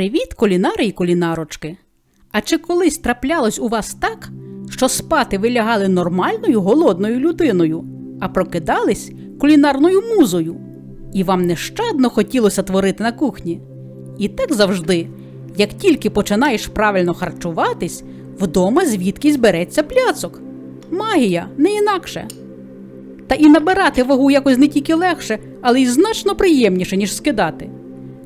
Привіт, кулінари і кулінарочки! А чи колись траплялось у вас так, що спати ви лягали нормальною голодною людиною, а прокидались кулінарною музою, і вам нещадно хотілося творити на кухні? І так завжди, як тільки починаєш правильно харчуватись, вдома звідкись береться пляцок. Магія не інакше. Та і набирати вагу якось не тільки легше, але й значно приємніше, ніж скидати.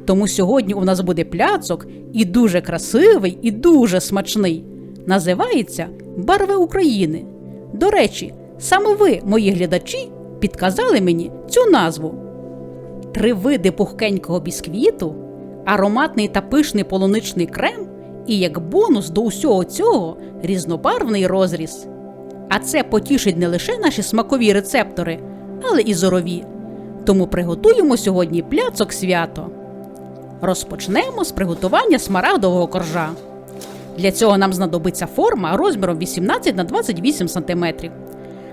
Тому сьогодні у нас буде пляцок і дуже красивий, і дуже смачний. Називається Барви України. До речі, саме ви, мої глядачі, підказали мені цю назву. Три види пухкенького бісквіту, ароматний та пишний полуничний крем і як бонус до усього цього різнобарвний розріз. А це потішить не лише наші смакові рецептори, але і зорові. Тому приготуємо сьогодні пляцок свято. Розпочнемо з приготування смарагдового коржа. Для цього нам знадобиться форма розміром 18 на 28 см.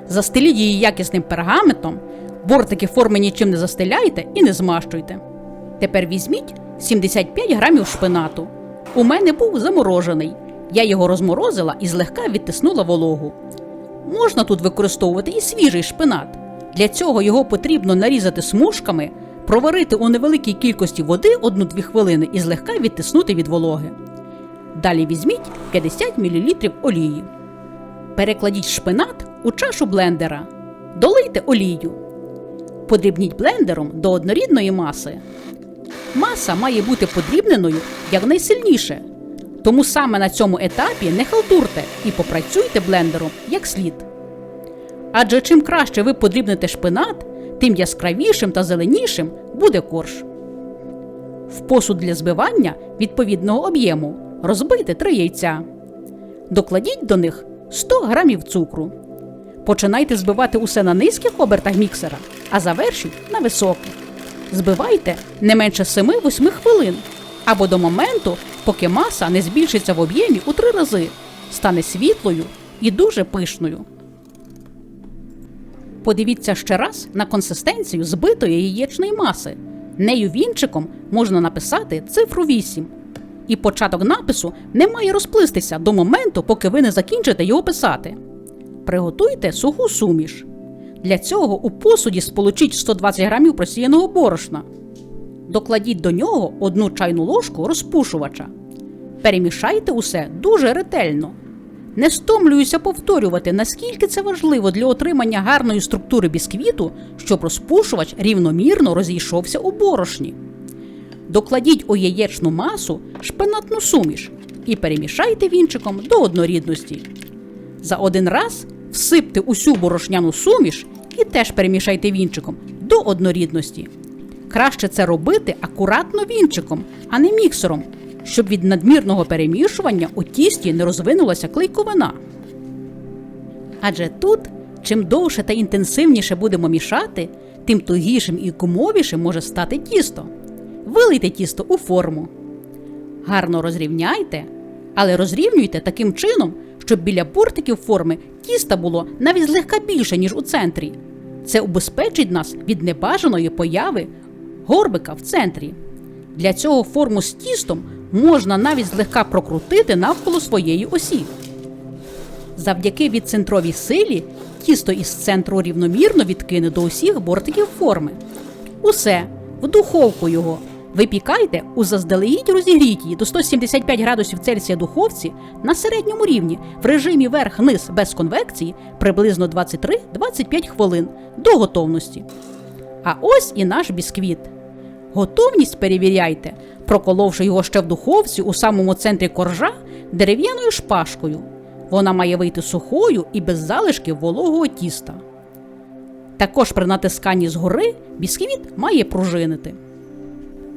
Застеліть її якісним пергаментом, бортики форми нічим не застеляйте і не змащуйте. Тепер візьміть 75 грамів шпинату. У мене був заморожений. Я його розморозила і злегка відтиснула вологу. Можна тут використовувати і свіжий шпинат. Для цього його потрібно нарізати смужками, проварити у невеликій кількості води 1-2 хвилини і злегка відтиснути від вологи. Далі візьміть 50 мл олії. Перекладіть шпинат у чашу блендера. Долийте олію. Подрібніть блендером до однорідної маси. Маса має бути подрібненою якнайсильніше. Тому саме на цьому етапі не халтурте і попрацюйте блендером як слід. Адже чим краще ви подрібните шпинат, тим яскравішим та зеленішим буде корж. В посуд для збивання відповідного об'єму розбийте три яйця. Докладіть до них 100 грамів цукру. Починайте збивати усе на низьких обертах міксера, а завершіть на високих. Збивайте не менше 7-8 хвилин або до моменту, поки маса не збільшиться в об'ємі у три рази, стане світлою і дуже пишною. Подивіться ще раз на консистенцію збитої яєчної маси. Нею вінчиком можна написати цифру 8. І початок напису не має розплистися до моменту, поки ви не закінчите його писати. Приготуйте суху суміш. Для цього у посуді сполучіть 120 грамів просіяного борошна. Докладіть до нього одну чайну ложку розпушувача. Перемішайте усе дуже ретельно. Не стомлююся повторювати, наскільки це важливо для отримання гарної структури бісквіту, щоб розпушувач рівномірно розійшовся у борошні. Докладіть у яєчну масу шпинатну суміш і перемішайте вінчиком до однорідності. За один раз всипте усю борошняну суміш і теж перемішайте вінчиком до однорідності. Краще це робити акуратно вінчиком, а не міксером, щоб від надмірного перемішування у тісті не розвинулася клейковина. Адже тут, чим довше та інтенсивніше будемо мішати, тим тугішим і кумовішим може стати тісто. Вилийте тісто у форму. Гарно розрівняйте, але розрівнюйте таким чином, щоб біля бортиків форми тіста було навіть злегка більше, ніж у центрі. Це убезпечить нас від небажаної появи горбика в центрі. Для цього форму з тістом можна навіть злегка прокрутити навколо своєї осі. Завдяки відцентровій силі тісто із центру рівномірно відкине до усіх бортиків форми. Усе, в духовку його. Випікайте у заздалегідь розігрітій до 175 градусів Цельсія духовці на середньому рівні в режимі верх-низ без конвекції приблизно 23-25 хвилин до готовності. А ось і наш бісквіт. Готовність перевіряйте, проколовши його ще в духовці у самому центрі коржа дерев'яною шпажкою. Вона має вийти сухою і без залишків вологого тіста. Також при натисканні згори бісквіт має пружинити.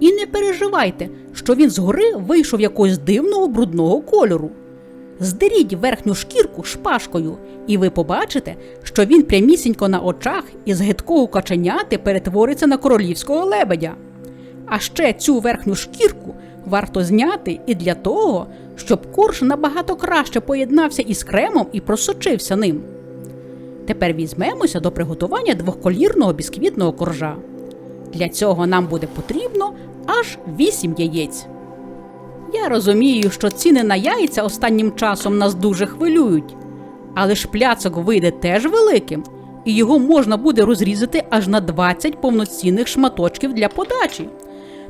І не переживайте, що він згори вийшов якогось дивного брудного кольору. Здеріть верхню шкірку шпажкою, і ви побачите, що він прямісінько на очах із гидкого каченяти перетвориться на королівського лебедя. А ще цю верхню шкірку варто зняти і для того, щоб корж набагато краще поєднався із кремом і просочився ним. Тепер візьмемося до приготування двохколірного бісквітного коржа. Для цього нам буде потрібно аж 8 яєць. Я розумію, що ціни на яйця останнім часом нас дуже хвилюють. Але ж пляцок вийде теж великим, і його можна буде розрізати аж на 20 повноцінних шматочків для подачі.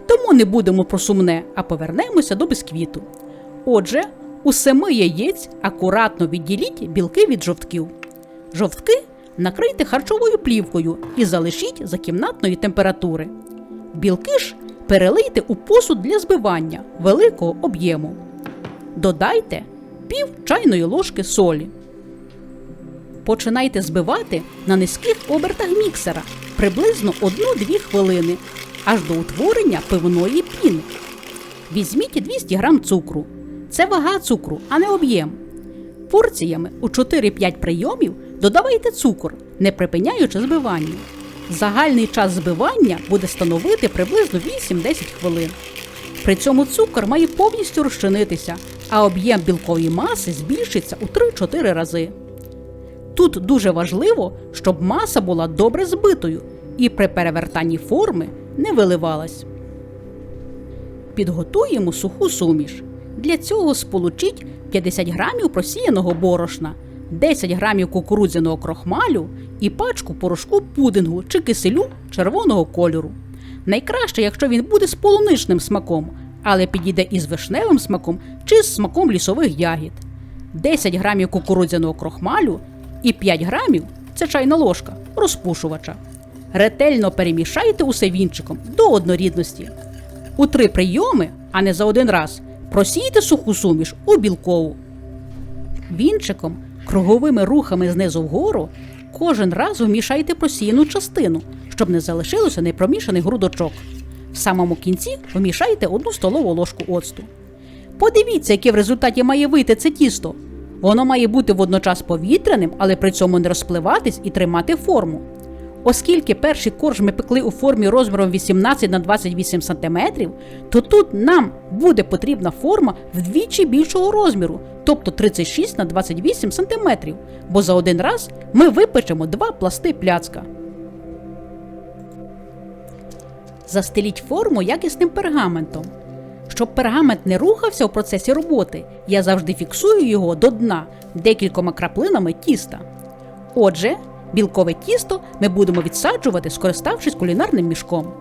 Тому не будемо про сумне, а повернемося до бісквіту. Отже, у семи яєць акуратно відділіть білки від жовтків. Жовтки накрийте харчовою плівкою і залишіть за кімнатної температури. Білки ж перелийте у посуд для збивання великого об'єму. Додайте пів чайної ложки солі. Починайте збивати на низьких обертах міксера приблизно 1-2 хвилини аж до утворення пивної піни. Візьміть 200 г цукру. Це вага цукру, а не об'єм. Порціями у 4-5 прийомів додавайте цукор, не припиняючи збивання. Загальний час збивання буде становити приблизно 8-10 хвилин. При цьому цукор має повністю розчинитися, а об'єм білкової маси збільшиться у 3-4 рази. Тут дуже важливо, щоб маса була добре збитою і при перевертанні форми не виливалась. Підготуємо суху суміш. Для цього сполучіть 50 грамів просіяного борошна, 10 грамів кукурудзяного крохмалю і пачку порошку пудингу чи киселю червоного кольору. Найкраще, якщо він буде з полуничним смаком, але підійде із вишневим смаком чи з смаком лісових ягід. 10 грамів кукурудзяного крохмалю і 5 грамів це чайна ложка розпушувача. Ретельно перемішайте усе вінчиком до однорідності. У три прийоми, а не за один раз, просійте суху суміш у білкову. Вінчиком, круговими рухами знизу вгору, кожен раз вмішайте просіяну частину, щоб не залишилося непромішаний грудочок. В самому кінці вмішайте одну столову ложку оцту. Подивіться, яке в результаті має вийти це тісто. Воно має бути водночас повітряним, але при цьому не розпливатись і тримати форму. Оскільки перший корж ми пекли у формі розміром 18 на 28 см, то тут нам буде потрібна форма вдвічі більшого розміру, тобто 36 на 28 см, бо за один раз ми випечемо два пласти пляцка. Застеліть форму якісним пергаментом. Щоб пергамент не рухався у процесі роботи, я завжди фіксую його до дна декількома краплинами тіста. Отже, білкове тісто ми будемо відсаджувати, скориставшись кулінарним мішком.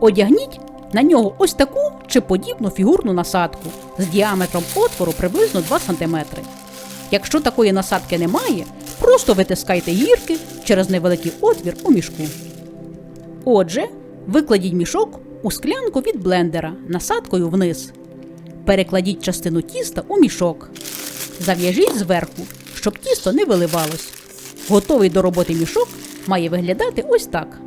Одягніть на нього ось таку чи подібну фігурну насадку з діаметром отвору приблизно 2 см. Якщо такої насадки немає, просто витискайте гірки через невеликий отвір у мішку. Отже, викладіть мішок у склянку від блендера насадкою вниз. Перекладіть частину тіста у мішок. Зав'яжіть зверху, щоб тісто не виливалось. Готовий до роботи мішок має виглядати ось так.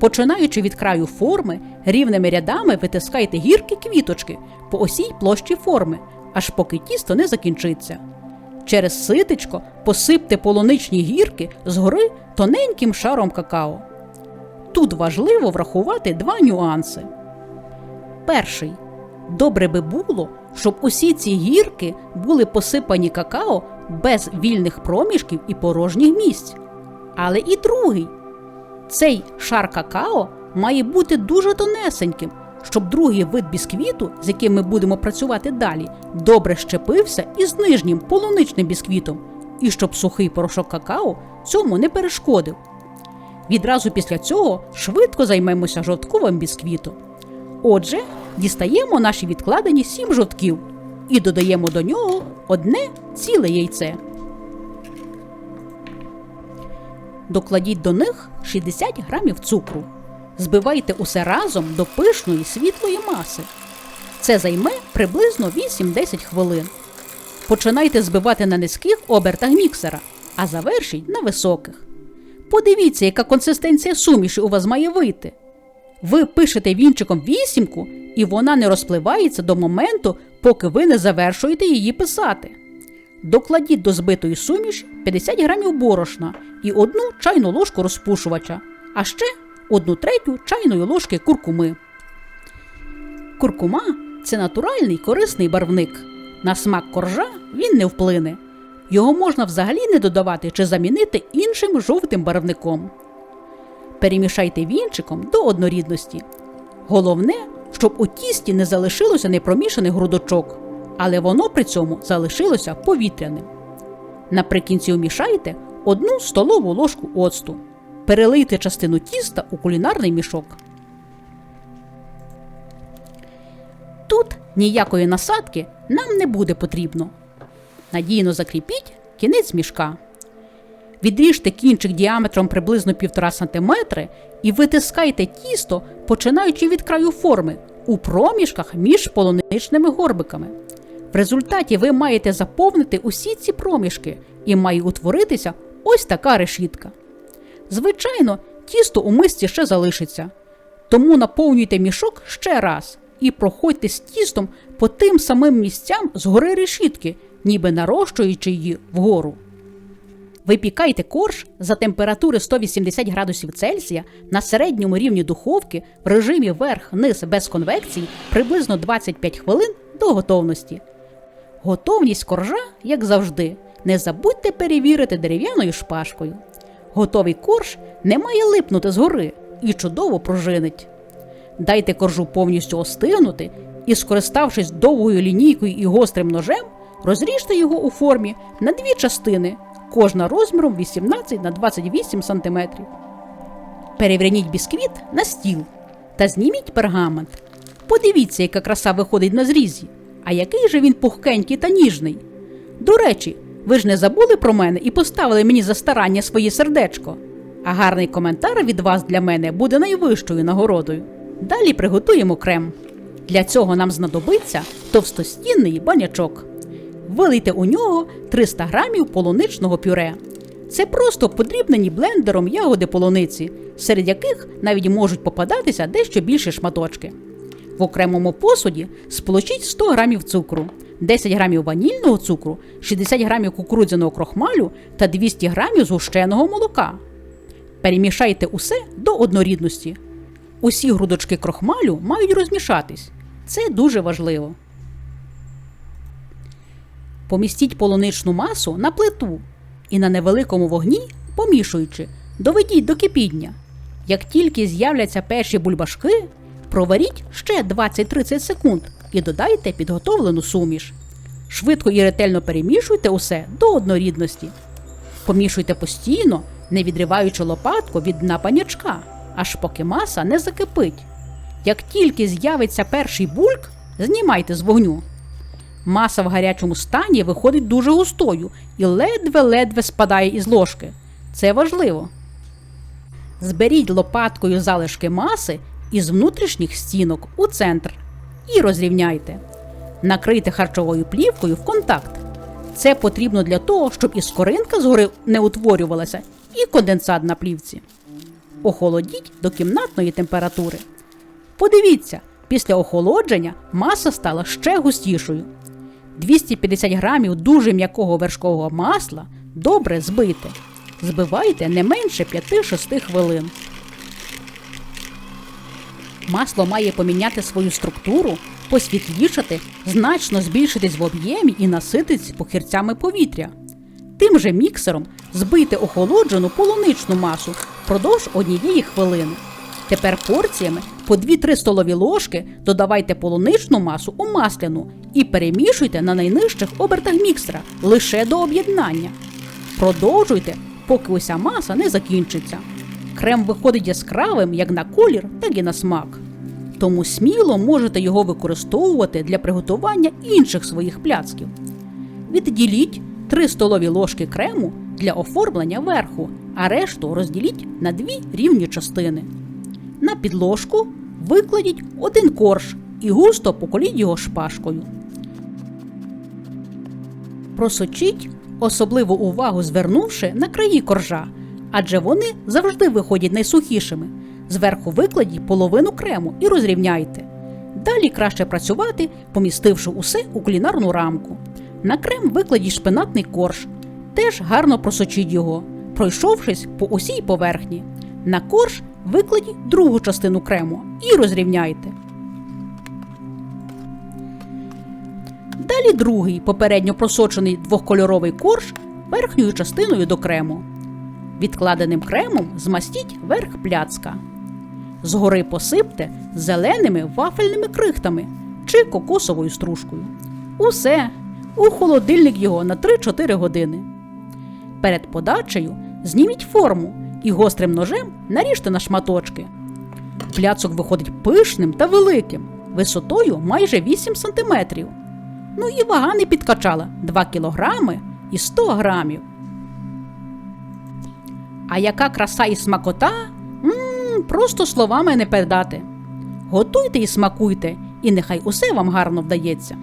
Починаючи від краю форми, рівними рядами витискайте гірки квіточки по осій площі форми, аж поки тісто не закінчиться. Через ситечко посипте полуничні гірки згори тоненьким шаром какао. Тут важливо врахувати два нюанси. Перший. Добре би було, щоб усі ці гірки були посипані какао без вільних проміжків і порожніх місць. Але і другий. Цей шар какао має бути дуже тонесеньким, щоб другий вид бісквіту, з яким ми будемо працювати далі, добре щепився із нижнім полуничним бісквітом, і щоб сухий порошок какао цьому не перешкодив. Відразу після цього швидко займемося жовтковим бісквітом. Отже, дістаємо наші відкладені сім жовтків і додаємо до нього одне ціле яйце. Докладіть до них 60 грамів цукру. Збивайте усе разом до пишної світлої маси. Це займе приблизно 8-10 хвилин. Починайте збивати на низьких обертах міксера, а завершіть на високих. Подивіться, яка консистенція суміші у вас має вийти. Ви пишете вінчиком вісімку, і вона не розпливається до моменту, поки ви не завершуєте її писати. Докладіть до збитої суміші 50 грамів борошна і одну чайну ложку розпушувача, а ще одну третю чайної ложки куркуми. Куркума це натуральний корисний барвник. На смак коржа він не вплине. Його можна взагалі не додавати чи замінити іншим жовтим барвником. Перемішайте вінчиком до однорідності. Головне, щоб у тісті не залишилося непромішаних грудочок, але воно при цьому залишилося повітряним. Наприкінці умішайте одну столову ложку оцту. Перелийте частину тіста у кулінарний мішок. Тут ніякої насадки нам не буде потрібно. Надійно закріпіть кінець мішка. Відріжте кінчик діаметром приблизно 1,5 см і витискайте тісто, починаючи від краю форми, у проміжках між полуничними горбиками. В результаті ви маєте заповнити усі ці проміжки і має утворитися ось така решітка. Звичайно, тісто у мисці ще залишиться, тому наповнюйте мішок ще раз і проходьте з тістом по тим самим місцям згори решітки, ніби нарощуючи її вгору. Випікайте корж за температури 180 градусів Цельсія на середньому рівні духовки в режимі верх-низ без конвекції приблизно 25 хвилин до готовності. Готовність коржа, як завжди, не забудьте перевірити дерев'яною шпажкою. Готовий корж не має липнути згори і чудово пружинить. Дайте коржу повністю остигнути і, скориставшись довгою лінійкою і гострим ножем, розріжте його у формі на дві частини, кожна розміром 18 на 28 см. Переверніть бісквіт на стіл та зніміть пергамент. Подивіться, яка краса виходить на зрізі, а який же він пухкенький та ніжний. До речі, ви ж не забули про мене і поставили мені за старання своє сердечко. А гарний коментар від вас для мене буде найвищою нагородою. Далі приготуємо крем. Для цього нам знадобиться товстостінний банячок. Вилийте у нього 300 грамів полуничного пюре. Це просто подрібнені блендером ягоди полуниці, серед яких навіть можуть попадатися дещо більші шматочки. В окремому посуді сполучіть 100 грамів цукру, 10 грамів ванільного цукру, 60 грамів кукурудзяного крохмалю та 200 грамів згущеного молока. Перемішайте усе до однорідності. Усі грудочки крохмалю мають розмішатись. Це дуже важливо. Помістіть полуничну масу на плиту і на невеликому вогні, помішуючи, доведіть до кипіння. Як тільки з'являться перші бульбашки, проваріть ще 20-30 секунд і додайте підготовлену суміш. Швидко і ретельно перемішуйте усе до однорідності. Помішуйте постійно, не відриваючи лопатку від дна панячка, аж поки маса не закипить. Як тільки з'явиться перший бульк, знімайте з вогню. Маса в гарячому стані виходить дуже густою і ледве-ледве спадає із ложки. Це важливо. Зберіть лопаткою залишки маси із внутрішніх стінок у центр і розрівняйте. Накрийте харчовою плівкою в контакт. Це потрібно для того, щоб і скоринка згори не утворювалася, і конденсат на плівці. Охолодіть до кімнатної температури. Подивіться, після охолодження маса стала ще густішою. 250 грамів дуже м'якого вершкового масла добре збийте. Збивайте не менше 5-6 хвилин. Масло має поміняти свою структуру, посвітлішати, значно збільшитись в об'ємі і наситись похирцями повітря. Тим же міксером збийте охолоджену полуничну масу впродовж однієї хвилини. Тепер порціями по 2-3 столові ложки додавайте полуничну масу у масляну і перемішуйте на найнижчих обертах міксера лише до об'єднання. Продовжуйте, поки уся маса не закінчиться. Крем виходить яскравим як на колір, так і на смак. Тому сміло можете його використовувати для приготування інших своїх пляцків. Відділіть 3 столові ложки крему для оформлення верху, а решту розділіть на дві рівні частини. На підложку викладіть один корж і густо поколіть його шпажкою. Просочіть особливу увагу звернувши на краї коржа, адже вони завжди виходять найсухішими. Зверху викладіть половину крему і розрівняйте. Далі краще працювати, помістивши усе у кулінарну рамку. На крем викладіть шпинатний корж. Теж гарно просочіть його, пройшовшись по усій поверхні. На корж викладіть другу частину крему і розрівняйте. Далі другий попередньо просочений двохкольоровий корж верхньою частиною до крему. Відкладеним кремом змастіть верх пляцка. Згори посипте зеленими вафельними крихтами чи кокосовою стружкою. Усе у холодильник його на 3-4 години. Перед подачею зніміть форму і гострим ножем наріжте на шматочки. Пляцок виходить пишним та великим, висотою майже 8 см. Ну і вага не підкачала 2 кілограми і 100 грамів. А яка краса і смакота? м просто словами не передати. Готуйте і смакуйте, і нехай усе вам гарно вдається.